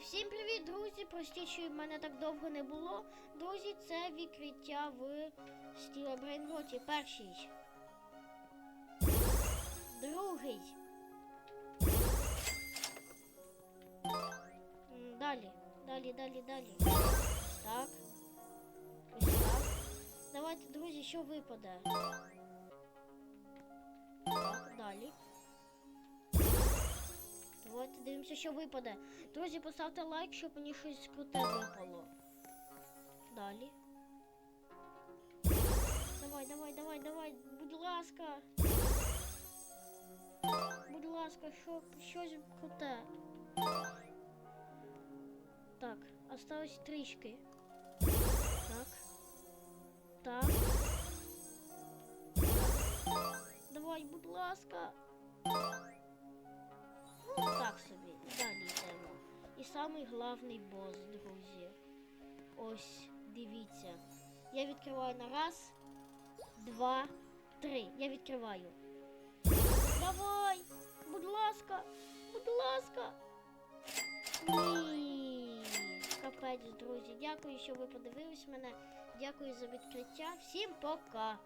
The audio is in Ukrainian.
Всім привіт, друзі! Простіть, що мене так довго не було. Друзі, це відкриття в Стіле Брейнроті. Перший. Другий. Далі. Далі, далі, далі. Так. Ось так. Давайте, друзі, що випаде. Давайте дивимося, що випаде. Друзі, поставте лайк, щоб мені щось круте випало. Далі. Давай, давай, давай, давай, будь ласка. Будь ласка, що, щось круте. Так, осталось трішки. Так. Так. Давай, будь ласка. Самий главний бос, друзі. Ось, дивіться. Я відкриваю на раз, два, три. Я відкриваю. Давай! Будь ласка! Будь ласка! Ні. Капець, друзі. Дякую, що ви подивились мене. Дякую за відкриття. Всім пока!